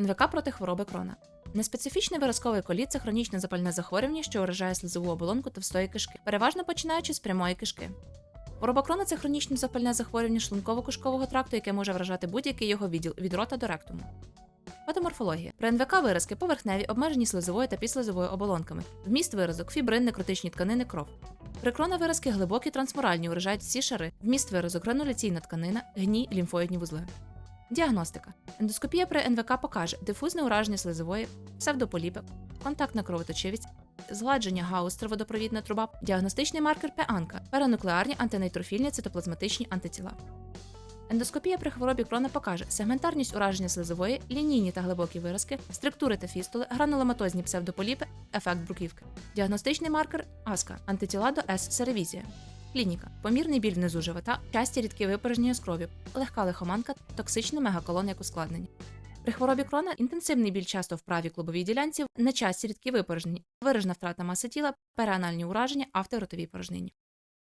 НВК проти хвороби крона. Неспецифічний виразковий коліт це хронічне запальне захворювання, що уражає слизову оболонку товстої кишки, переважно починаючи з прямої кишки. Хвороба крона це хронічне запальне захворювання шлунково-кишкового тракту, яке може вражати будь-який його відділ від рота до ректуму. Патоморфологія. При НВК виразки поверхневі, обмежені слизовою та підслизовою оболонками. Вміст виразок, фібрин, некротичні тканини, кров. При крона виразки глибокі трансмуральні уражають всі шари. Вміст виразок, грануляційна тканина, гній, лімфоїдні вузли. Діагностика. Ендоскопія при НВК покаже дифузне ураження слизової, псевдополіпи, контактна кровоточивість, згладження гаустер водопровідна труба, діагностичний маркер ПАНКа, перенуклеарні антинейтрофільні цитоплазматичні антитіла. Ендоскопія при хворобі крона покаже сегментарність ураження слизової, лінійні та глибокі виразки, структури та фістули, грануломатозні псевдополіпи, ефект бруківки. Діагностичний маркер АСКА, антитіла до С серевізія. Клініка. Помірний біль внизу живота, часті рідкі випорожнення з кров'ю, легка лихоманка, токсичний мегаколон як ускладнення. При хворобі крона інтенсивний біль часто в правій клубовій ділянці, нечасті рідкі випорожнення, виражена втрата маси тіла, переанальні ураження, авторотові порожнині.